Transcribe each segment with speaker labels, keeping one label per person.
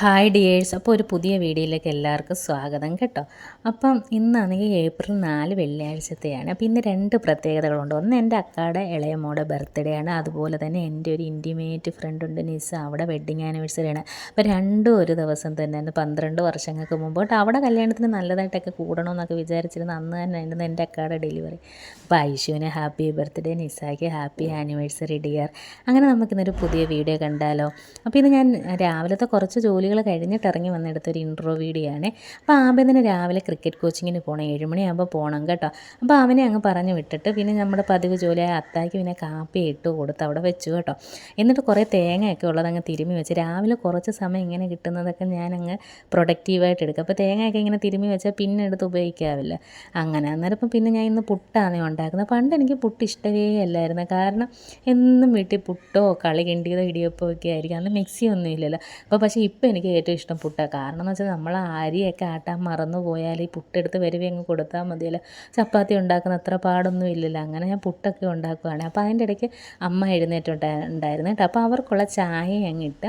Speaker 1: Hi dears. അപ്പോൾ ഒരു പുതിയ വീഡിയോയിലേക്ക് എല്ലാവർക്കും സ്വാഗതം കേട്ടോ. അപ്പം ഇന്നാണെങ്കിൽ ഏപ്രിൽ നാല് വെള്ളിയാഴ്ചത്തെയാണ്. അപ്പോൾ ഇന്ന് രണ്ട് പ്രത്യേകതകളുണ്ട്. ഒന്ന് എന്റെ അക്കാടെ ഇളയമോടെ ബർത്ത്ഡേ ആണ്. അതുപോലെ തന്നെ എന്റെ ഒരു ഇന്റിമേറ്റ് ഫ്രണ്ട് ഉണ്ട് നിസ. അവിടെ വെഡ്ഡിങ് ആനിവേഴ്സറി ആണ്. അപ്പോൾ രണ്ടും ഒരു ദിവസം തന്നെ. പന്ത്രണ്ട് വർഷങ്ങൾക്ക് മുമ്പ്. കേട്ടോ അവിടെ കല്യാണത്തിന് നല്ലതായിട്ടൊക്കെ കൂടണമെന്നൊക്കെ വിചാരിച്ചിരുന്നു. അന്ന് തന്നെ ആയിരുന്നു എന്റെ അക്കാടെ ഡെലിവറി. അപ്പോൾ ഐശുവിന് ഹാപ്പി ബർത്ത്ഡേ നിസായ്ക്ക് ഹാപ്പി ആനിവേഴ്സറി ഡിയർ. അങ്ങനെ നമുക്കിന്നൊരു പുതിയ വീഡിയോ കണ്ടാലോ. അപ്പോൾ ഇത് ഞാൻ രാവിലത്തെ കുറച്ച് ജോലികൾ കഴിഞ്ഞിട്ട് ഇറങ്ങി വന്നെടുത്തൊരു ഇൻട്രോ വീഡിയോ ആണ്. അപ്പോൾ ആബിദിന് രാവിലെ ക്രിക്കറ്റ് കോച്ചിങ്ങിന് പോകണം ഏഴുമണിയാകുമ്പോൾ പോകണം കേട്ടോ. അപ്പോൾ അവനെ അങ്ങ് പറഞ്ഞു വിട്ടിട്ട് പിന്നെ നമ്മുടെ പതിവ് ജോലിയായ അത്തായ്ക്ക് പിന്നെ കാപ്പി ഇട്ട് കൊടുത്ത് അവിടെ വെച്ചു കേട്ടോ. എന്നിട്ട് കുറേ തേങ്ങയൊക്കെ ഉള്ളത് അങ്ങ് തിരുമ്മി വെച്ച് രാവിലെ കുറച്ച് സമയം ഇങ്ങനെ കിട്ടുന്നതൊക്കെ ഞാനങ്ങ് പ്രൊഡക്റ്റീവായിട്ട് എടുക്കും. അപ്പോൾ തേങ്ങയൊക്കെ ഇങ്ങനെ തിരുമ്മി വെച്ചാൽ പിന്നെ എടുത്ത് ഉപയോഗിക്കാവില്ല അങ്ങനെ അന്നേരം ഇപ്പം പിന്നെ ഞാൻ ഇന്ന് പുട്ടാണ് ഉണ്ടാക്കുന്നത്. പണ്ട് എനിക്ക് പുട്ട് ഇഷ്ടമേ അല്ലായിരുന്നു. കാരണം എന്നും വീട്ടിൽ പുട്ടോ കളി കിണ്ടിയതോ ഇടിയപ്പോ ഒക്കെ ആയിരിക്കും. അന്ന് മിക്സി ഒന്നും ഇല്ലല്ലോ. അപ്പോൾ പക്ഷേ ഇപ്പോൾ എനിക്ക് ഏറ്റവും ഇഷ്ടം പുട്ട കാരണം എന്ന് വെച്ചാൽ നമ്മൾ അരിയൊക്കെ ആട്ടാൻ മറന്നു പോയാൽ ഈ പുട്ടെടുത്ത് വരുവേ അങ്ങ് കൊടുത്താൽ മതിയല്ലോ. ചപ്പാത്തി ഉണ്ടാക്കുന്ന അത്ര പാടൊന്നും ഇല്ലല്ലോ. അങ്ങനെ ഞാൻ പുട്ടൊക്കെ ഉണ്ടാക്കുകയാണ് അപ്പോൾ അതിന്റെ ഇടയ്ക്ക് അമ്മ എഴുന്നേറ്റുണ്ടായിരുന്നു കേട്ടോ. അപ്പോൾ അവർക്കുള്ള ചായ അങ്ങിട്ട്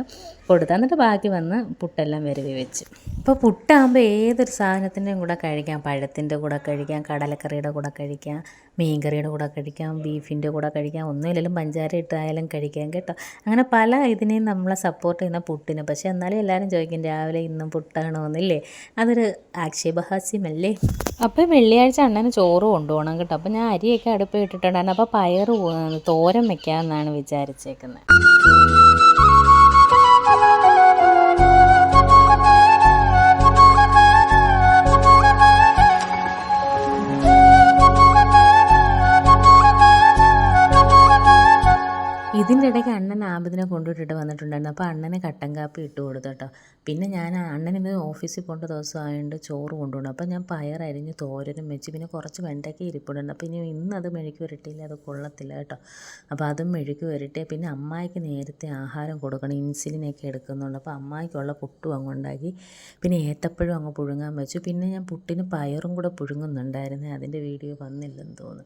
Speaker 1: കൊടുത്തു എന്നിട്ട് ബാക്കി വന്ന് പുട്ടെല്ലാം വരുവി വെച്ച്. ഇപ്പോൾ പുട്ടാകുമ്പോൾ ഏതൊരു സാധനത്തിന്റെയും കൂടെ കഴിക്കാം. പഴത്തിന്റെ കൂടെ കഴിക്കാം കടലക്കറിയുടെ കൂടെ കഴിക്കാം മീൻകറിയുടെ കൂടെ കഴിക്കാം ബീഫിന്റെ കൂടെ കഴിക്കാം ഒന്നുമില്ലെങ്കിലും പഞ്ചാര ഇട്ടായാലും കഴിക്കാം കേട്ടോ. അങ്ങനെ പല ഇതിനെയും നമ്മളെ സപ്പോർട്ട് ചെയ്യുന്ന പുട്ടിന്. പക്ഷേ എന്നാലും എല്ലാവരും ചോദിക്കും രാവിലെ ഇന്നും പുട്ടാണോന്നില്ലേ? അതൊരു ആക്ഷേപഹാസ്യമല്ലേ? അപ്പോൾ വെള്ളിയാഴ്ച അണ്ണന് ചോറ് കൊണ്ടുപോകണം കേട്ടോ. അപ്പോൾ ഞാൻ അരിയൊക്കെ അടുപ്പ് ഇട്ടിട്ടുണ്ടായിരുന്നു. അപ്പോൾ പയർ തോരൻ വെക്കാമെന്നാണ് വിചാരിച്ചേക്കുന്നത്. ഇതിന്റെ ഇടയ്ക്ക് അണ്ണൻ ആബിദിനെ കൊണ്ടുവിട്ടിട്ട് വന്നിട്ടുണ്ടായിരുന്നു. അപ്പോൾ അണ്ണന് കട്ടൻ കാപ്പി ഇട്ട് കൊടുത്തു കേട്ടോ. പിന്നെ ഞാൻ അണ്ണനിന്ന് ഓഫീസിൽ പോകേണ്ട ദിവസമായതുകൊണ്ട് ചോറ് കൊണ്ടുപോകണം അപ്പോൾ ഞാൻ പയറരിഞ്ഞ് തോരനും വെച്ച് പിന്നെ കുറച്ച് വെണ്ടയ്ക്ക ഇരിപ്പുണ്ട്. അപ്പോൾ ഇനി ഇന്ന് അത് മെഴുക്ക് വരട്ടിയില്ല. അത് കൊള്ളത്തില്ല കേട്ടോ. അപ്പോൾ അതും മെഴുക്ക് വരട്ടെ പിന്നെ അമ്മായിക്ക് നേരത്തെ ആഹാരം കൊടുക്കണം. ഇൻസുലിനൊക്കെ എടുക്കുന്നുണ്ട്. അപ്പോൾ അമ്മായിക്കുള്ള പുട്ടും അങ്ങ് ഉണ്ടാക്കി. പിന്നെ ഏത്തപ്പഴം അങ്ങ് പുഴുങ്ങാൻ വെച്ചു. പിന്നെ ഞാൻ പുട്ടിന് പയറും കൂടെ പുഴുങ്ങുന്നുണ്ടായിരുന്നേ. അതിന്റെ വീഡിയോ വന്നില്ലെന്ന് തോന്നുന്നു.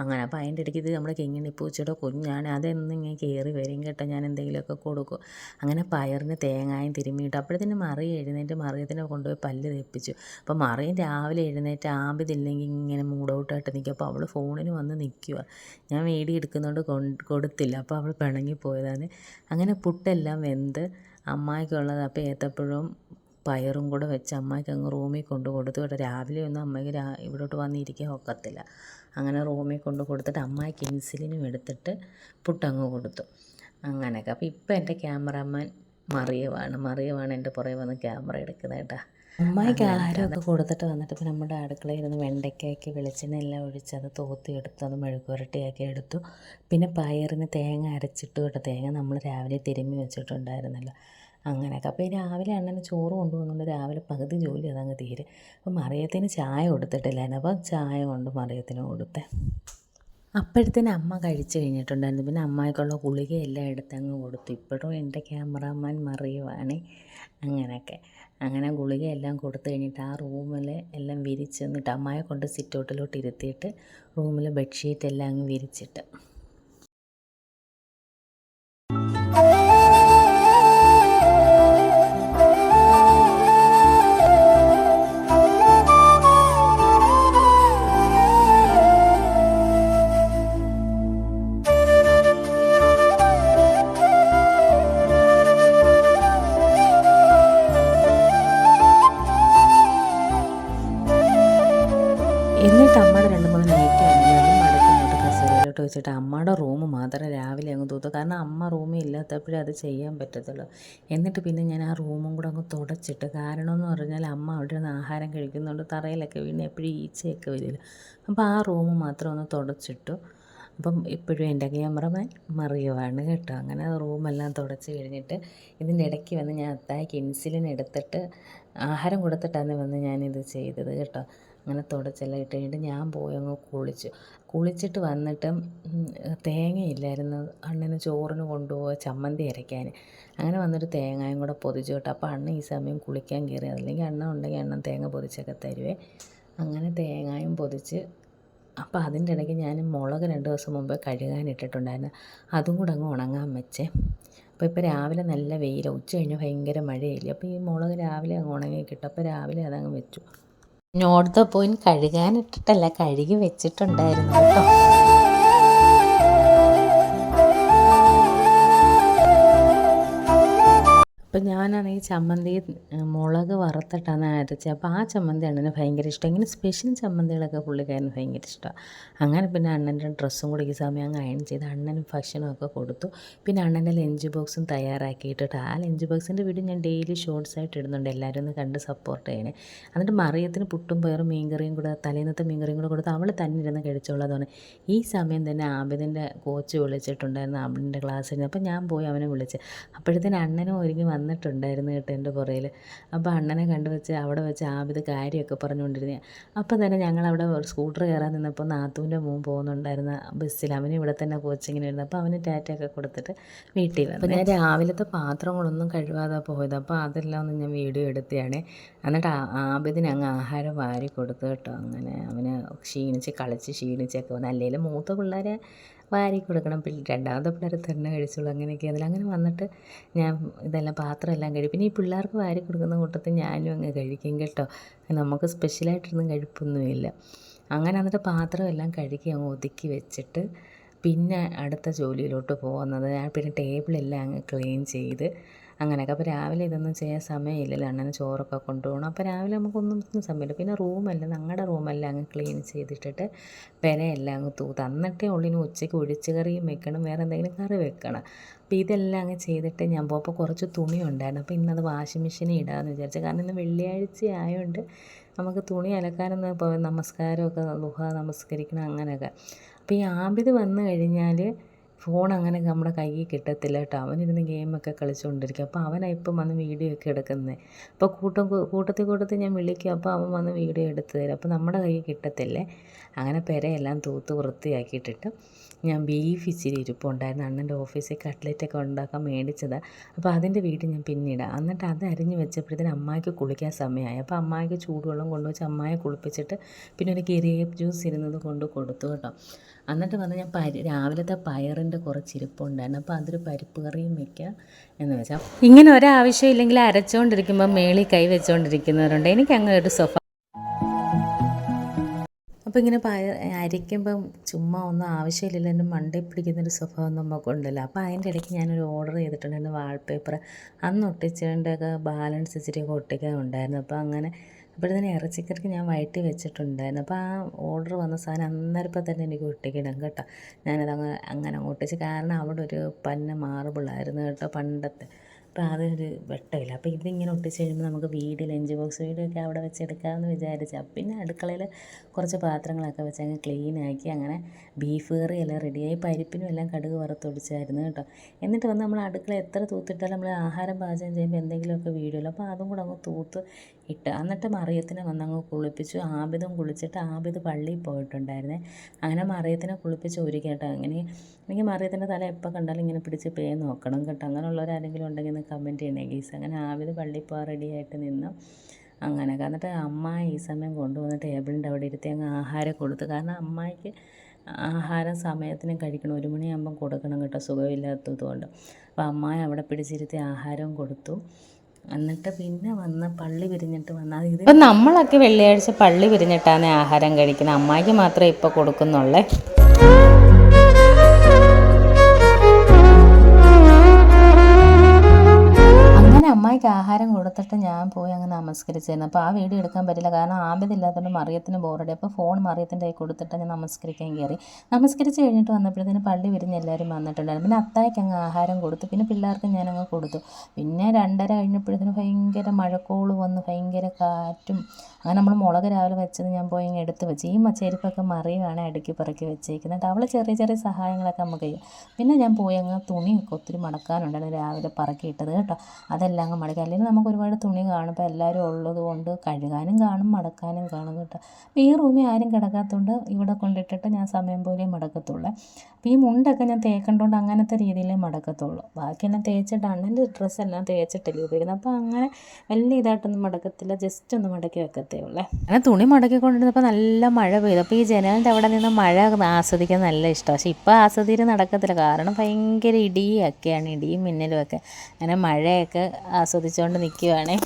Speaker 1: അങ്ങനെ. അപ്പോൾ അതിന്റെ ഇടയ്ക്ക് ഇത് നമ്മുടെ കിങ്ങിണിപ്പൂച്ചയുടെ കുഞ്ഞാണ്. അതെന്നും ഇങ്ങനെ കയറി വരും കേട്ടോ. ഞാൻ എന്തെങ്കിലുമൊക്കെ കൊടുക്കും. അങ്ങനെ പയറിന് തേങ്ങായും തിരുമ്മിയിട്ടു. അപ്പോഴത്തേന് മറി എഴുന്നേറ്റ് മറിയത്തിനെ കൊണ്ടുപോയി പല്ല് തെപ്പിച്ചു. അപ്പോൾ മറിയും രാവിലെ എഴുന്നേറ്റ് ആപിതില്ലെങ്കിൽ ഇങ്ങനെ മൂടൗട്ടായിട്ട് നിൽക്കും. അപ്പോൾ അവൾ ഫോണിന് വന്ന് നിൽക്കുക ഞാൻ വീടി എടുക്കുന്നതുകൊണ്ട് കൊടുത്തില്ല. അപ്പോൾ അവൾ പിണങ്ങിപ്പോയതാണ്. അങ്ങനെ പുട്ടെല്ലാം വെന്ത് അമ്മായിക്കുള്ളത്. അപ്പോൾ ഏത്തപ്പഴവും പയറും കൂടെ വെച്ച് അമ്മയ്ക്ക് അങ്ങ് റൂമിൽ കൊണ്ട് കൊടുത്തു. കേട്ടോ രാവിലെ ഒന്നും അമ്മയ്ക്ക് രാ ഇവിടോട്ട് വന്നിരിക്കാൻ ഒക്കത്തില്ല. അങ്ങനെ റൂമിൽ കൊണ്ട് കൊടുത്തിട്ട് അമ്മയ്ക്ക് ഇൻസുലിനും എടുത്തിട്ട് പുട്ടങ്ങ് കൊടുത്തു. അങ്ങനെയൊക്കെ. അപ്പോൾ ഇപ്പം എന്റെ ക്യാമറാമാൻ മറിയവാണ്. മറിയവാണ് എന്റെ പുറകെ വന്ന് ക്യാമറ എടുക്കുന്നത് കേട്ടോ. അമ്മായിക്ക് ആഹാരമൊക്കെ കൊടുത്തിട്ട് വന്നിട്ട് ഇപ്പോൾ നമ്മുടെ അടുക്കളയിൽ നിന്ന് വെണ്ടയ്ക്കയൊക്കെ വെളിച്ചെണ്ണ എല്ലാം ഒഴിച്ച് അത് തോത്തി എടുത്തു അത് മെഴുകുരട്ടിയാക്കി എടുത്തു. പിന്നെ പയറിന് തേങ്ങ അരച്ചിട്ട് കേട്ടോ. തേങ്ങ നമ്മൾ രാവിലെ തിരുമ്മി വെച്ചിട്ടുണ്ടായിരുന്നല്ലോ. അങ്ങനെയൊക്കെ. അപ്പോൾ ഈ രാവിലെ അണ്ണന് ചോറ് കൊണ്ടുപോകുന്നുണ്ട് രാവിലെ പകുതി ജോലി അതങ്ങ് തീരെ. അപ്പം മറിയത്തിന് ചായ കൊടുത്തിട്ടില്ലായിരുന്നു. അപ്പം ചായ കൊണ്ട് മറിയത്തിന് കൊടുത്തേ. അപ്പോഴത്തേന് അമ്മ കഴിച്ചു കഴിഞ്ഞിട്ടുണ്ടായിരുന്നു. പിന്നെ അമ്മായിക്കുള്ള ഗുളികയെല്ലാം എടുത്തങ്ങ് കൊടുത്തു. ഇപ്പോഴും എന്റെ ക്യാമറാമാൻ മറിയുവാണ്. അങ്ങനെയൊക്കെ. അങ്ങനെ ഗുളികയെല്ലാം കൊടുത്തു കഴിഞ്ഞിട്ട് ആ റൂമിൽ എല്ലാം വിരിച്ച് എന്നിട്ട് അമ്മായെ കൊണ്ട് സിറ്റൗട്ടിലോട്ട് ഇരുത്തിയിട്ട് റൂമിൽ ബെഡ്ഷീറ്റ് എല്ലാം അങ്ങ് വിരിച്ചിട്ട് അങ്ങ് തൂത്തു. കാരണം അമ്മ റൂമിൽ ഇല്ലാത്തപ്പോഴേ അത് ചെയ്യാൻ പറ്റത്തുള്ളൂ. എന്നിട്ട് പിന്നെ ഞാൻ ആ റൂമും കൂടെ അങ്ങ് തുടച്ചിട്ട് കാരണം എന്ന് പറഞ്ഞാൽ അമ്മ അവിടെ നിന്ന് ആഹാരം കഴിക്കുന്നുണ്ട്. തറയിലൊക്കെ വീണ് എപ്പോഴും ഈച്ചയൊക്കെ വരില്ല. അപ്പോൾ ആ റൂം മാത്രം ഒന്ന് തുടച്ചിട്ടു. അപ്പം ഇപ്പോഴും എന്റെ ക്യാമറമാൻ മറിയുവാണ് കേട്ടോ. അങ്ങനെ റൂമെല്ലാം തുടച്ച് കഴിഞ്ഞിട്ട് ഇതിന്റെ ഇടയ്ക്ക് വന്ന് ഞാൻ അത്തായ്ക്ക് ഇൻസുലിൻ എടുത്തിട്ട് ആഹാരം കൊടുത്തിട്ടാണ് വന്ന് ഞാനിത് ചെയ്തത് കേട്ടോ. അങ്ങനെ തുടച്ചെല്ലാം ഇട്ട് കഴിഞ്ഞിട്ട് ഞാൻ പോയി അങ്ങ് കുളിച്ചു. കുളിച്ചിട്ട് വന്നിട്ട് തേങ്ങയില്ലായിരുന്നു. അണ്ണന് ചോറിന് കൊണ്ടുപോയി ചമ്മന്തി അരയ്ക്കാൻ അങ്ങനെ വന്നിട്ട് തേങ്ങയും കൂടെ പൊതിച്ചു കിട്ടും അപ്പോൾ അണ്ണ ഈ സമയം കുളിക്കാൻ കയറി. അല്ലെങ്കിൽ അണ്ണ ഉണ്ടെങ്കിൽ അണ്ണൻ തേങ്ങ പൊതിച്ചൊക്കെ തരുവേ. അങ്ങനെ തേങ്ങയും പൊതിച്ച് അപ്പോൾ അതിന്റെ ഇടയ്ക്ക് ഞാൻ മുളക് രണ്ട് ദിവസം മുമ്പ് കഴുകാനിട്ടിട്ടുണ്ടായിരുന്നു അതും കൂടെ അങ്ങ് ഉണങ്ങാൻ വെച്ചേ. അപ്പോൾ ഇപ്പോൾ രാവിലെ നല്ല വെയിലാണ് ഉച്ച കഴിഞ്ഞ് ഭയങ്കര മഴയില്ല? അപ്പോൾ ഈ മുളക് രാവിലെ അങ്ങ് ഉണങ്ങി കിട്ടും. അപ്പോൾ രാവിലെ അതങ്ങ് വെച്ചു. നോർത്ത് പോയിന്റ് കഴുകാനിട്ടിട്ടല്ല കഴുകി വെച്ചിട്ടുണ്ടായിരുന്നു കേട്ടോ. അപ്പം ഞാനാണെങ്കിൽ ചമ്മന്തി മുളക് വറുത്തിട്ടാണ് അരച്ചത്. അപ്പോൾ ആ ചമ്മന്തി അണ്ണന് ഭയങ്കര ഇഷ്ടം. ഇങ്ങനെ സ്പെഷ്യൽ ചമ്മന്തികളൊക്കെ പുള്ളിക്കാരന് ഭയങ്കര ഇഷ്ടമാണ്. അങ്ങനെ പിന്നെ അണ്ണന്റെ ഡ്രസ്സും കൂടി ഈ സമയം അങ്ങ് അയൺ ചെയ്ത് അണ്ണനും ഭക്ഷണമൊക്കെ കൊടുത്തു. പിന്നെ അണ്ണന്റെ ലഞ്ച് ബോക്സും തയ്യാറാക്കിയിട്ടിട്ട് ആ ലഞ്ച് ബോക്സിന്റെ വീഡിയോ ഞാൻ ഡെയിലി ഷോർട്സ് ആയിട്ട് ഇടുന്നുണ്ട്. എല്ലാവരും ഒന്ന് കണ്ട് സപ്പോർട്ട് ചെയ്യണേ. എന്നിട്ട് മറിയത്തിന് പുട്ടും പയറും മീൻകറിയും കൂടെ തലേന്നത്തെ മീൻകറിയും കൂടെ കൊടുത്ത് അവൾ തന്നെ ഇരുന്ന് കഴിച്ചോളതാണ് ഈ സമയം തന്നെ ആബിദിന്റെ കോച്ച് വിളിച്ചിട്ടുണ്ടായിരുന്നു ആബിദിന്റെ ക്ലാസ്സിൽ അപ്പോൾ ഞാൻ പോയി അവനെ വിളിച്ച്. അപ്പോഴത്തേന് അണ്ണനും ഒരുങ്ങി വന്നിട്ടുണ്ടായിരുന്നു കേട്ടോ എന്റെ പുറയിൽ അപ്പോൾ അണ്ണനെ കണ്ടു വെച്ച് അവിടെ വെച്ച് ആബിത് കാര്യമൊക്കെ പറഞ്ഞുകൊണ്ടിരുന്നേ അപ്പോൾ തന്നെ ഞങ്ങൾ അവിടെ സ്കൂട്ടർ കയറാൻ നിന്നപ്പോൾ നാത്തൂന്റെ മോൻ പോകുന്നുണ്ടായിരുന്ന ബസ്സിൽ. അവന് ഇവിടെ തന്നെ കോച്ചിങ്ങിന് വരുന്നത് അപ്പോൾ അവന് ടാറ്റയൊക്കെ കൊടുത്തിട്ട് വീട്ടിൽ വന്നു അപ്പോൾ ഞാൻ രാവിലത്തെ പാത്രങ്ങളൊന്നും കഴുകാതെ പോയത്. അപ്പോൾ അതെല്ലാം ഒന്ന് ഞാൻ വീഡിയോ എടുത്തതാണ് എന്നിട്ട് ആ- ആബിദിന് അങ്ങ് ആഹാരം വാരി കൊടുത്തു കേട്ടോ. അങ്ങനെ അവന് ക്ഷീണിച്ച് കളിച്ച് ക്ഷീണിച്ചൊക്കെ വന്നു. അല്ലെങ്കിൽ മൂത്ത പിള്ളേരെ വാരി കൊടുക്കണം. പിന്നെ രണ്ടാമത്തെ പിള്ളേർ തന്നെ കഴിച്ചോളൂ അങ്ങനെയൊക്കെ അതിൽ അങ്ങനെ വന്നിട്ട് ഞാൻ ഇതെല്ലാം പാത്രം എല്ലാം കഴിയും പിന്നെ ഈ പിള്ളേർക്ക് വാരി കൊടുക്കുന്ന കൂട്ടത്തിൽ ഞാനും അങ്ങ് കഴിക്കും കേട്ടോ. നമുക്ക് സ്പെഷ്യലായിട്ടൊന്നും കഴിപ്പൊന്നുമില്ല. അങ്ങനെ എന്നിട്ട് പാത്രം എല്ലാം കഴുകി അങ്ങ് ഒതുക്കി വെച്ചിട്ട് പിന്നെ അടുത്ത ജോലിയിലോട്ട് പോകുന്നത്. ഞാൻ പിന്നെ ടേബിളെല്ലാം അങ്ങ് ക്ലീൻ ചെയ്ത് അങ്ങനെയൊക്കെ. അപ്പോൾ രാവിലെ ഇതൊന്നും ചെയ്യാൻ സമയമില്ലല്ലോ അണ്ണന് ചോറൊക്കെ കൊണ്ടുപോകണം. അപ്പോൾ രാവിലെ നമുക്കൊന്നും സമയമില്ല. പിന്നെ റൂമല്ല. ഞങ്ങളുടെ റൂമെല്ലാം അങ്ങ് ക്ലീൻ ചെയ്തിട്ടിട്ട് പെരയെല്ലാം അങ്ങ് തൂത്ത് എന്നിട്ടേ ഉള്ളിന് ഉച്ചയ്ക്ക് ഒഴിച്ച് കറിയും വെക്കണം. വേറെ എന്തെങ്കിലും കറി വെക്കണം. അപ്പോൾ ഇതെല്ലാം അങ്ങ് ചെയ്തിട്ട് ഞാൻ പോകുമ്പോൾ കുറച്ച് തുണി ഉണ്ടായിരുന്നു അപ്പോൾ ഇന്നത് വാഷിംഗ് മെഷീനിൽ ഇടാമെന്ന് വിചാരിച്ചു. കാരണം ഇന്ന് വെള്ളിയാഴ്ച ആയതുകൊണ്ട് നമുക്ക് തുണി അലക്കാനൊന്നും ഇപ്പോൾ നമസ്കാരമൊക്കെ ലുഹ നമസ്കരിക്കണം അങ്ങനെയൊക്കെ. അപ്പോൾ ഈ ആബിത് വന്നു കഴിഞ്ഞാൽ ഫോൺ അങ്ങനെ നമ്മുടെ കയ്യിൽ കിട്ടത്തില്ല കേട്ടോ. അവനിരുന്ന് ഗെയിമൊക്കെ കളിച്ചുകൊണ്ടിരിക്കും. അപ്പോൾ അവനാണ് ഇപ്പം വന്ന് വീഡിയോ ഒക്കെ എടുക്കുന്നത് അപ്പോൾ കൂട്ടം കൂട്ടത്തിൽ കൂട്ടത്തിൽ ഞാൻ വിളിക്കും. അപ്പോൾ അവൻ വന്ന് വീഡിയോ എടുത്ത് തരും. അപ്പോൾ നമ്മുടെ കയ്യിൽ കിട്ടത്തില്ലേ? അങ്ങനെ പെരയെല്ലാം തൂത്ത് വൃത്തിയാക്കിയിട്ടിട്ട് ഞാൻ ബീഫ് ഇച്ചിരി ഇരിപ്പുണ്ടായിരുന്നു. അണ്ണന്റെ ഓഫീസിൽ കട്ട്ലറ്റൊക്കെ ഉണ്ടാക്കാൻ മേടിച്ചതാണ് അപ്പോൾ അതിന്റെ വീട്ടിൽ ഞാൻ പിന്നീട്. എന്നിട്ട് അത് അരിഞ്ഞ് വെച്ചപ്പോഴത്തേന് അമ്മായിക്ക് കുളിക്കാൻ സമയമായി. അപ്പോൾ അമ്മായിക്ക് ചൂടുവെള്ളം കൊണ്ടുവച്ച് അമ്മായെ കുളിപ്പിച്ചിട്ട് പിന്നെ ഒരു ഗ്രേപ്പ് ജ്യൂസ് ഇരുന്നത് കൊണ്ട് കൊടുത്തു കേട്ടോ. എന്നിട്ട് വന്ന് ഞാൻ പരി രാവിലത്തെ പയറിന്റെ കുറച്ച് ഇരിപ്പുണ്ടായിരുന്നു. അപ്പോൾ അതൊരു പരിപ്പ് കറിയും വെക്കാം എന്ന് വെച്ചാൽ ഇങ്ങനെ ഒരാവശ്യം ഇല്ലെങ്കിൽ അരച്ചുകൊണ്ടിരിക്കുമ്പോൾ മേളിൽ കൈ വെച്ചുകൊണ്ടിരിക്കുന്നവരുണ്ട് എനിക്ക് അങ്ങ് ഒരു സ്വഭാവം. അപ്പോൾ ഇങ്ങനെ പയ അരിക്കുമ്പം ചുമ്മാ ഒന്നും ആവശ്യമില്ലല്ലോ. എന്റെ മണ്ടയിൽ പിടിക്കുന്നൊരു സ്വഭാവം നമുക്കുണ്ടല്ലോ. അപ്പോൾ അതിന്റെ ഇടയ്ക്ക് ഞാനൊരു ഓർഡർ ചെയ്തിട്ടുണ്ടായിരുന്നു വാൾപേപ്പർ അന്ന് ഒട്ടിച്ചതിന്റെയൊക്കെ ബാലൻസ് ഇച്ചിരി ഒട്ടിക്കാൻ ഉണ്ടായിരുന്നു. അപ്പോൾ അങ്ങനെ അപ്പോഴത്തേന് ഇറച്ചിക്കറിക്ക് ഞാൻ വയറ്റി വെച്ചിട്ടുണ്ടായിരുന്നു. അപ്പോൾ ആ ഓർഡർ വന്ന സാധനം അന്നേരപ്പം തന്നെ എനിക്ക് ഒട്ടിക്കണം കേട്ടോ. ഞാനത് അങ്ങ് അങ്ങനെ അങ്ങ് ഒട്ടിച്ച് കാരണം അവിടെ ഒരു പന്ന മാർബിളായിരുന്നു കേട്ടോ പണ്ടത്തെ. അപ്പോൾ അതൊരു വെട്ടമില്ല. അപ്പോൾ ഇതിങ്ങനെ ഒട്ടിച്ച് കഴിയുമ്പോൾ നമുക്ക് വീട് ലഞ്ച് ബോക്സ് വീടൊക്കെ അവിടെ വെച്ചെടുക്കാമെന്ന് വിചാരിച്ചു. പിന്നെ അടുക്കളയിൽ കുറച്ച് പാത്രങ്ങളൊക്കെ വെച്ച് അങ്ങ് ക്ലീൻ ആക്കി അങ്ങനെ ബീഫ് കറി എല്ലാം റെഡിയായി പരിപ്പിനും എല്ലാം കടുക് വറുത്തൊടിച്ചായിരുന്നു കേട്ടോ. എന്നിട്ട് വന്ന് നമ്മൾ അടുക്കള എത്ര തൂത്തിട്ടാലും നമ്മൾ ആഹാരം പാചകം ചെയ്യുമ്പോൾ എന്തെങ്കിലുമൊക്കെ വീടുമല്ലോ അപ്പോൾ അതും കൂടെ അങ്ങ് തൂത്ത് ഇട്ട്. എന്നിട്ട് മറിയത്തിനെ വന്നങ്ങ് കുളിപ്പിച്ചു. ആബിദും കുളിച്ചിട്ട് ആബിദ് പള്ളിയിൽ പോയിട്ടുണ്ടായിരുന്നേ. അങ്ങനെ മറിയത്തിനെ കുളിപ്പിച്ച് ഒരുക്കി അങ്ങനെ എനിക്ക് മറിയത്തിന്റെ തല എപ്പോൾ കണ്ടാലും ഇങ്ങനെ പിടിച്ച് പേ നോക്കണം കേട്ടോ. അങ്ങനെയുള്ളവരാരെങ്കിലും ഉണ്ടെങ്കിൽ ഒന്ന് കമന്റ് ചെയ്യണേ ഗീസ്. അങ്ങനെ ആബിദ് പള്ളിയിൽ പോകാൻ റെഡിയായിട്ട് നിന്നു. അങ്ങനെ എന്നിട്ട് അമ്മ ഈ സമയം കൊണ്ടുവന്ന് ടേബിളിന്റെ അവിടെ ഇരുത്തി അങ്ങ് ആഹാരം കൊടുത്തു. കാരണം അമ്മായിക്ക് ആഹാരം സമയത്തിന് കഴിക്കണം. ഒരു മണിയാകുമ്പം കൊടുക്കണം കേട്ടോ. സുഖമില്ലാത്തതുകൊണ്ട്. അപ്പോൾ അമ്മായി അവിടെ പിടിച്ചിരുത്തി ആഹാരം കൊടുത്തു. എന്നിട്ട് പിന്നെ വന്ന് പള്ളി പിരിഞ്ഞിട്ട് വന്നാൽ ഇത്
Speaker 2: നമ്മളൊക്കെ വെള്ളിയാഴ്ച പള്ളി പിരിഞ്ഞിട്ടാണ് ആഹാരം കഴിക്കുന്നത്. അമ്മായിക്ക് മാത്രമേ ഇപ്പോൾ കൊടുക്കുന്നുള്ളേ. അമ്മായിക്ക് ആഹാരം കൊടുത്തിട്ട് ഞാൻ പോയി അങ്ങ് നമസ്കരിച്ചായിരുന്നു അപ്പോൾ ആ വീഡിയോ എടുക്കാൻ പറ്റില്ല. കാരണം ആമ്പതില്ലാത്തതുകൊണ്ട് മറിയത്തിന് ബോറടി അപ്പോൾ ഫോൺ മറിയത്തിന്റെ കൈ കൊടുത്തിട്ട് ഞാൻ നമസ്കരിക്കാൻ കയറി നമസ്കരിച്ച് കഴിഞ്ഞിട്ട് വന്നപ്പോഴത്തേന് പള്ളി വിരിഞ്ഞ് എല്ലാവരും വന്നിട്ടുണ്ടായിരുന്നു. പിന്നെ അത്തായിക്ക് അങ്ങ് ആഹാരം കൊടുത്തു. പിന്നെ പിള്ളേർക്ക് ഞാനങ്ങ് കൊടുത്തു. പിന്നെ രണ്ടര കഴിഞ്ഞപ്പോഴത്തേന് ഭയങ്കര മഴക്കോൾ വന്ന് ഭയങ്കര കാറ്റും അങ്ങനെ നമ്മൾ മുളക് രാവിലെ വെച്ചത് ഞാൻ പോയി ഇങ്ങ് എടുത്ത് വെച്ച്. ഈ ചെരുപ്പൊക്കെ മറിയുവാണ് അടുക്കി പറക്കി വെച്ചേക്കുന്നത്. അവൾ ചെറിയ ചെറിയ സഹായങ്ങളൊക്കെ നമുക്ക് ചെയ്യും. പിന്നെ ഞാൻ പോയി അങ്ങ് തുണിയൊക്കെ ഒത്തിരി മടക്കാനുണ്ടായിരുന്നു രാവിലെ പറക്കിയിട്ടത് കേട്ടോ. അതെല്ലാം അങ്ങ് മടക്കി. അല്ലെങ്കിൽ നമുക്ക് ഒരുപാട് തുണി കാണും. അപ്പോൾ എല്ലാവരും ഉള്ളത് കൊണ്ട് കഴുകാനും കാണും മടക്കാനും കാണും കേട്ടോ. അപ്പോൾ ഈ റൂമിൽ ആരും കിടക്കാത്തതുകൊണ്ട് ഇവിടെ കൊണ്ടിട്ടിട്ട് ഞാൻ സമയം പോലെ മടക്കത്തുള്ളൂ.
Speaker 1: അപ്പോൾ ഈ മുണ്ടൊക്കെ ഞാൻ തേക്കണ്ടോണ്ട് അങ്ങനത്തെ രീതിയിലേ മടക്കത്തുള്ളൂ. ബാക്കിയെല്ലാം തേച്ചിട്ട് എന്റെ ഡ്രസ്സെല്ലാം തേച്ചിട്ടല്ലേ ഉപയോഗിക്കുന്നത്. അപ്പോൾ അങ്ങനെ വലിയ ഇതായിട്ടൊന്നും മടക്കത്തില്ല. ജസ്റ്റ് ഒന്ന് മടക്കി വെക്കത്തേ ഉള്ളേ. അങ്ങനെ തുണി മടക്കി കൊണ്ടിരുന്നപ്പോൾ നല്ല മഴ പെയ്തു. അപ്പോൾ ഈ ജനലിന്റെ അവിടെ നിന്ന് മഴ ആസ്വദിക്കാൻ നല്ല ഇഷ്ടമാണ് പക്ഷേ ഇപ്പോൾ ആസ്വദിച്ച് നടക്കത്തില്ല. കാരണം ഭയങ്കര ഇടിയൊക്കെയാണ്. ഇടിയും മിന്നലും ഒക്കെ. അങ്ങനെ മഴയൊക്കെ ആസ്വദിച്ചുകൊണ്ട് നിൽക്കുവാണേ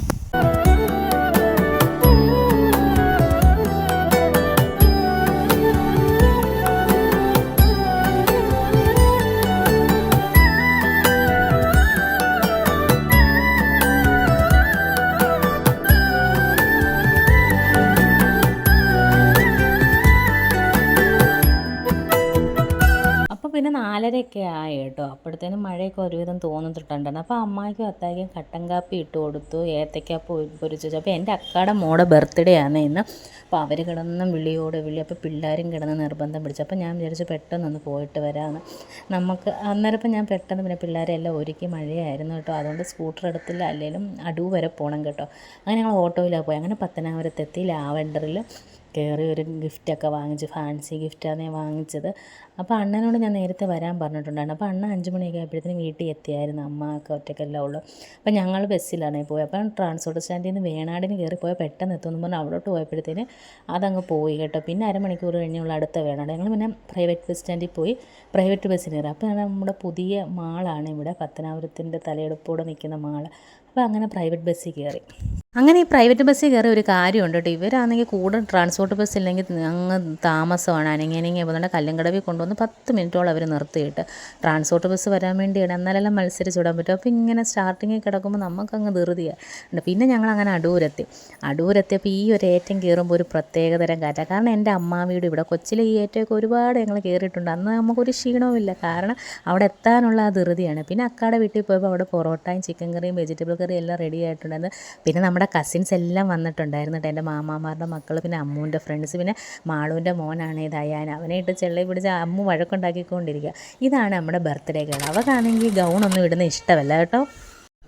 Speaker 1: നാലരയൊക്കെ ആയി കേട്ടോ. അപ്പോഴത്തേനും മഴയൊക്കെ ഒരുവിധം തോന്നിട്ടുണ്ടായിരുന്നു അപ്പോൾ അമ്മായിക്കും അത്തായിക്കും കട്ടൻ കാപ്പി ഇട്ട് കൊടുത്തു ഏത്തയ്ക്ക പൊ- പൊരിച്ചു അപ്പോൾ എന്റെ അക്കാടെ മോടെ ബർത്ത്ഡേ ആണ് ഇന്ന്. അപ്പോൾ അവർ കിടന്ന് വിളിയോടെ വിളി അപ്പോൾ പിള്ളേരും കിടന്ന് നിർബന്ധം പിടിച്ചു. അപ്പോൾ ഞാൻ വിചാരിച്ചു പെട്ടെന്നൊന്ന് പോയിട്ട് വരാമെന്ന് നമുക്ക് അന്നേരം ഇപ്പം ഞാൻ പെട്ടെന്ന് പിന്നെ പിള്ളേരെല്ലാം ഒരുക്കി മഴയായിരുന്നു കേട്ടോ. അതുകൊണ്ട് സ്കൂട്ടർ എടുത്തില്ല അല്ലെങ്കിലും അടൂ വരെ പോകണം കേട്ടോ. അങ്ങനെ ഞങ്ങൾ ഓട്ടോയിലാണ് പോയി. അങ്ങനെ പത്തനാപുരത്തെത്തി ലാവൻഡറിൽ കയറി ഒരു ഗിഫ്റ്റൊക്കെ വാങ്ങിച്ച്. ഫാൻസി ഗിഫ്റ്റാണ് ഞാൻ വാങ്ങിച്ചത്. അപ്പോൾ അണ്ണനോട് ഞാൻ നേരത്തെ വരാൻ പറഞ്ഞിട്ടുണ്ടായിരുന്നു. അപ്പോൾ അണ്ണ അഞ്ച് മണിയൊക്കെ ആയപ്പോഴത്തേനും വീട്ടിൽ എത്തിയായിരുന്നു. അമ്മ ഒക്കെ ഒറ്റയ്ക്കല്ല ഉള്ളു. അപ്പോൾ ഞങ്ങൾ ബസ്സിലാണ് പോയത് അപ്പം ട്രാൻസ്പോർട്ട് സ്റ്റാൻഡിൽ നിന്ന് വേണാടിന് കയറി പോയാൽ പെട്ടെന്ന് എത്തുമെന്ന് പറഞ്ഞാൽ അവിടോട്ട് പോയപ്പോഴത്തേന് അതങ്ങ് പോയി കേട്ടോ. പിന്നെ അരമണിക്കൂർ കഴിഞ്ഞുള്ള അടുത്ത വേണാട്. ഞങ്ങൾ പിന്നെ പ്രൈവറ്റ് ബസ് സ്റ്റാൻഡിൽ പോയി പ്രൈവറ്റ് ബസ്സിന് കയറി. അപ്പോൾ നമ്മുടെ പുതിയ മാളാണ് ഇവിടെ. പത്തനാപുരത്തിന്റെ തലയെടുപ്പോടെ നിൽക്കുന്ന മാൾ. അപ്പോൾ അങ്ങനെ പ്രൈവറ്റ് ബസ്സിൽ കയറി. അങ്ങനെ ഈ പ്രൈവറ്റ് ബസ്സിൽ കയറി ഒരു കാര്യമുണ്ട് കേട്ടോ. ഇവരാണെങ്കിൽ കൂടുതൽ ട്രാൻസ്പോർട്ട് ബസ് ഇല്ലെങ്കിൽ അങ്ങ് താമസമാണ്. അനങ്ങി അനങ്ങി കല്ലും കടവിൽ കൊണ്ടുവന്ന് പത്ത് മിനിറ്റോളം അവർ നിർത്തിയിട്ട് ട്രാൻസ്പോർട്ട് ബസ് വരാൻ വേണ്ടിയാണ്. എന്നാലെല്ലാം മത്സരിച്ച് വിടാൻ പറ്റും. അപ്പോൾ ഇങ്ങനെ സ്റ്റാർട്ടിങ്ങിൽ കിടക്കുമ്പോൾ നമുക്കങ്ങ് ധൃതിയാണ് പിന്നെ ഞങ്ങൾ അങ്ങനെ അടൂരെത്തി. അടൂരെത്തിയപ്പോൾ ഈ ഒരു ഏറ്റം കയറുമ്പോൾ ഒരു പ്രത്യേകതരം കാറ്റാണ് കാരണം എന്റെ അമ്മാവീട് ഇവിടെ കൊച്ചിലെ ഈ ഏറ്റമൊക്കെ ഒരുപാട് ഞങ്ങൾ കയറിയിട്ടുണ്ട് അന്ന് നമുക്കൊരു ക്ഷീണവും ഇല്ല കാരണം അവിടെ എത്താനുള്ള ആ ധൃതിയാണ്. പിന്നെ അക്കാടെ വീട്ടിൽ പോയപ്പോൾ അവിടെ പൊറോട്ടയും ചിക്കൻ കറിയും വെജിറ്റബിൾ കറിയും എല്ലാം റെഡി ആയിട്ടുണ്ടായിരുന്നു. പിന്നെ നമ്മുടെ കസിൻസ് എല്ലാം വന്നിട്ടുണ്ടായിരുന്നു കേട്ടോ. എന്റെ മാമാമാരുടെ മക്കൾ പിന്നെ അമ്മുവിന്റെ ഫ്രണ്ട്സ് പിന്നെ മാളുവിന്റെ മോനാണ് ഇത് അയാൻ അവനെ ഇട്ട് ചെള്ളി പിടിച്ച് അമ്മു വഴക്കുണ്ടാക്കിക്കൊണ്ടിരിക്കുക. ഇതാണ് നമ്മുടെ ബർത്ത്ഡേ കേൾ അവക്കാണെങ്കിൽ ഗൗണൊന്നും ഇടുന്ന ഇഷ്ടമല്ല കേട്ടോ.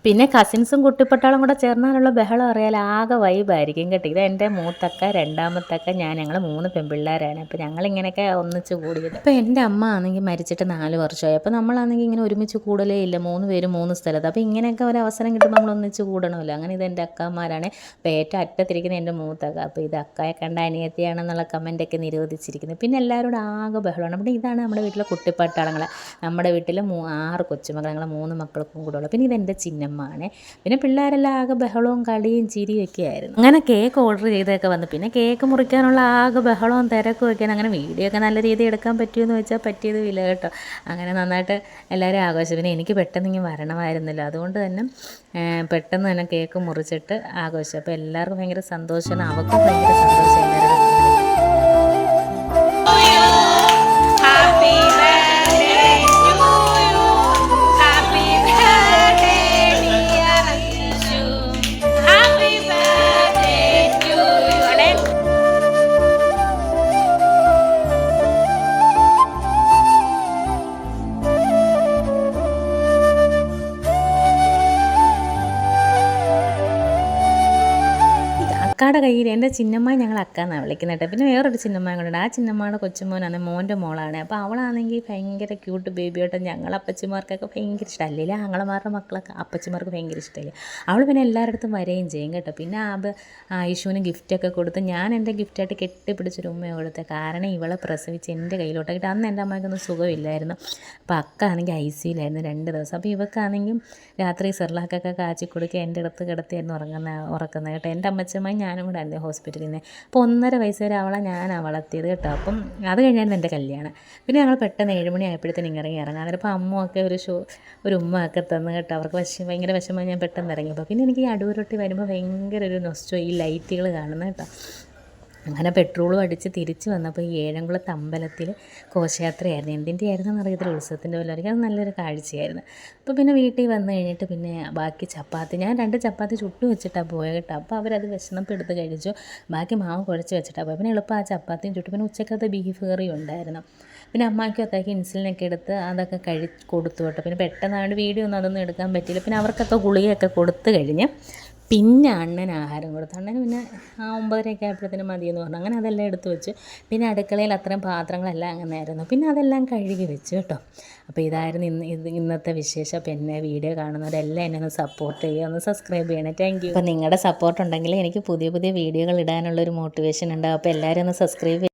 Speaker 1: പിന്നെ കസിൻസും കുട്ടിപ്പട്ടാളും കൂടെ ചേർന്നാലുള്ള ബഹളം അറിയാൽ ആകെ വൈബായിരിക്കും കേട്ടോ. ഇത് എന്റെ മൂത്തക്ക രണ്ടാമത്തക്ക ഞാൻ ഞങ്ങൾ മൂന്ന് പെൺപിള്ളേരാണ്. അപ്പോൾ ഞങ്ങളിങ്ങനെയൊക്കെ ഒന്നിച്ച് കൂടിയത് അപ്പോൾ എന്റെ അമ്മ ആണെങ്കിൽ മരിച്ചിട്ട് നാല് വർഷമായി. അപ്പോൾ നമ്മളാണെങ്കിൽ ഇങ്ങനെ ഒരുമിച്ച് കൂടലേ ഇല്ല. മൂന്ന് പേര് മൂന്ന് സ്ഥലത്ത്. അപ്പോൾ ഇങ്ങനെയൊക്കെ ഒരു അവസരം കിട്ടുമ്പോൾ നമ്മൾ ഒന്നിച്ച് കൂടണമല്ലോ. അങ്ങനെ ഇത് എന്റെ അക്കമാരാണ്. അപ്പോൾ ഏറ്റവും അറ്റത്തിരിക്കുന്ന എന്റെ മൂത്തക്ക. അപ്പോൾ ഇത് അക്കയെ കണ്ട അനിയത്തിയാണെന്നുള്ള കമന്റൊക്കെ നിരോധിച്ചിരിക്കുന്നത് പിന്നെ എല്ലാവരോടും ആകെ ബഹളമാണ്. അപ്പോൾ ഇതാണ് നമ്മുടെ വീട്ടിലെ കുട്ടിപ്പട്ടാളങ്ങൾ നമ്മുടെ വീട്ടിൽ ആറ് കൊച്ചുമക്കൾ ഞങ്ങളെ മൂന്ന് മക്കൾക്കും കൂടെ ഉള്ളു. പിന്നെ ഇതെന്റെ ചിന്നമ്മ ആണ് പിന്നെ പിള്ളേരെല്ലാം ആകെ ബഹളവും കളിയും ചിരിയും ഒക്കെ ആയിരുന്നു. അങ്ങനെ കേക്ക് ഓർഡർ ചെയ്തൊക്കെ വന്നു. പിന്നെ കേക്ക് മുറിക്കാനുള്ള ആകെ ബഹളവും തിരക്കും ഒക്കെയാണ്. അങ്ങനെ വീഡിയോ ഒക്കെ നല്ല രീതിയിൽ എടുക്കാൻ പറ്റുമെന്ന് വെച്ചാൽ പറ്റിയത് ഇല്ല കേട്ടോ. അങ്ങനെ നന്നായിട്ട് എല്ലാവരും ആഘോഷിച്ചു. പിന്നെ എനിക്ക് പെട്ടെന്ന് ഇങ്ങനെ വരണമായിരുന്നില്ല. അതുകൊണ്ട് തന്നെ പെട്ടെന്ന് തന്നെ കേക്ക് മുറിച്ചിട്ട് ആഘോഷം അപ്പോൾ എല്ലാവർക്കും ഭയങ്കര സന്തോഷമാണ് അവർക്കും ഭയങ്കര സന്തോഷം. എല്ലാവരും. കയ്യിൽ എന്റെ ചിന്നമ്മ ഞങ്ങൾ അക്കാന്നാണ് വിളിക്കുന്നത് കേട്ടോ. പിന്നെ വേറൊരു ചിന്നമ്മ കൂടെ ആ ചിന്നമ്മയുടെ കൊച്ചുമോനാണ് മോന്റെ മോളാണ്. അപ്പോൾ അവളാണെങ്കിൽ ഭയങ്കര ക്യൂട്ട് ബേബിയായിട്ട് ഞങ്ങൾ അപ്പച്ചിമാർക്കൊക്കെ ഭയങ്കര ഇഷ്ടമല്ലേ ആങ്ങളമാരുടെ മക്കളൊക്കെ അപ്പച്ചിമാർക്ക് ഭയങ്കര ഇഷ്ടമല്ലേ. അവൾ പിന്നെ എല്ലായിടത്തും വരെയും ചെയ്യും കേട്ടോ. പിന്നെ ആബ് ആയിഷുവിന് ഗിഫ്റ്റൊക്കെ കൊടുത്ത് ഞാൻ എന്റെ ഗിഫ്റ്റായിട്ട് കെട്ടിപ്പിടിച്ചൊരു ഉമ്മ കൊടുത്തത് കാരണം ഇവളെ പ്രസവിച്ച് എന്റെ കയ്യിലോട്ടൊക്കെ അന്ന് എന്റെ അമ്മയ്ക്കൊന്നും സുഖമില്ലായിരുന്നു. അപ്പോൾ അക്ക ആണെങ്കിൽ ഐ സിയിലായിരുന്നു രണ്ട് ദിവസം. അപ്പോൾ ഇവക്കാണെങ്കിൽ രാത്രി സെർലാക്കൊക്കെ കാച്ചി കൊടുക്കുക എന്റെ അടുത്ത് കിടത്തിയായിരുന്നു ഉറങ്ങുന്ന ഉറക്കുന്നത് കേട്ടോ. എന്റെ അമ്മച്ചമ്മ ഞാനും കൂടെ ആയിരുന്നു ഹോസ്പിറ്റലിൽ നിന്ന്. അപ്പോൾ ഒന്നര വയസ്സ് വരെ അവളെ ഞാനാണ് വളർത്തിയത് കേട്ടോ. അപ്പം അത് കഴിഞ്ഞായിരുന്നു എന്റെ കല്യാണം. പിന്നെ ഞങ്ങൾ പെട്ടെന്ന് ഏഴുമണി ആയപ്പോഴത്തേനും ഇറങ്ങി ഇറങ്ങാം. അന്നേരം അപ്പോൾ അമ്മയൊക്കെ ഒരു ഷോ ഒരു ഉമ്മ ഒക്കെ തന്നു കേട്ടോ. അവർക്ക് വിഷം ഭയങ്കര വിഷമം ഞാൻ പെട്ടെന്ന് ഇറങ്ങിയപ്പോൾ. പിന്നെ എനിക്ക് ഈ അടൂരൊട്ടി വരുമ്പോൾ ഭയങ്കര ഒരു നൊസ്റ്റോ ഈ ലൈറ്റുകൾ കാണുന്നത് കേട്ടോ. അങ്ങനെ പെട്രോളും അടിച്ച് തിരിച്ചു വന്നപ്പോൾ ഈ ഏഴംകുളത്ത് അമ്പലത്തിൽ ഘോഷയാത്രയായിരുന്നു. എന്തിന്റെ ആയിരുന്നു എന്നറിയത്തില്ല ഉത്സവത്തിന്റെ വല്ലവർക്ക് അത് നല്ലൊരു കാഴ്ചയായിരുന്നു. അപ്പോൾ പിന്നെ വീട്ടിൽ വന്നു കഴിഞ്ഞിട്ട് പിന്നെ ബാക്കി ചപ്പാത്തി ഞാൻ രണ്ട് ചപ്പാത്തി ചുട്ടു വെച്ചിട്ടാണ് പോയത് കേട്ടോ. അപ്പോൾ അവരത് വിഷമപ്പ് എടുത്ത് കഴിച്ചു. ബാക്കി മാവ് കുഴച്ച് വെച്ചിട്ടാണ് പോയത്. പിന്നെ എളുപ്പം ആ ചപ്പാത്തിയും ചുട്ടു. പിന്നെ ഉച്ചക്കത്തെ ബീഫ് കറി ഉണ്ടായിരുന്നു. പിന്നെ അമ്മയ്ക്കും അത്താക്കി ഇൻസുലിനൊക്കെ എടുത്ത് അതൊക്കെ കഴി കൊടുത്തു കേട്ടോ. പിന്നെ പെട്ടെന്നാണ് വീഡിയോ ഒന്നും അതൊന്നും എടുക്കാൻ പറ്റിയില്ല. പിന്നെ അവർക്കൊക്കെ ഗുളികയൊക്കെ കൊടുത്തു കഴിഞ്ഞ് പിന്നെ അണ്ണൻ ആഹാരം കൊടുത്തു. അണ്ണന് പിന്നെ ആ ഒമ്പതരയൊക്കെ ആയപ്പോഴത്തേനും മതിയെന്ന് പറഞ്ഞു. അങ്ങനെ അതെല്ലാം എടുത്തു വെച്ചു. പിന്നെ അടുക്കളയിൽ അത്രയും പാത്രങ്ങളെല്ലാം അങ്ങനെയായിരുന്നു പിന്നെ അതെല്ലാം കഴുകി വെച്ചു കേട്ടോ. അപ്പോൾ ഇതായിരുന്നു ഇന്ന് ഇത് ഇന്നത്തെ വിശേഷം. അപ്പോൾ എന്നെ വീഡിയോ കാണുന്നവരെല്ലാം എന്നെ ഒന്ന് സപ്പോർട്ട് ചെയ്യുക. ഒന്ന് സബ്സ്ക്രൈബ് ചെയ്യണം. താങ്ക് യു അപ്പോൾ നിങ്ങളുടെ സപ്പോർട്ട് ഉണ്ടെങ്കിൽ എനിക്ക് പുതിയ പുതിയ വീഡിയോകൾ ഇടാനുള്ളൊരു മോട്ടിവേഷൻ ഉണ്ടാവും അപ്പോൾ എല്ലാവരും ഒന്ന് സബ്സ്ക്രൈബ്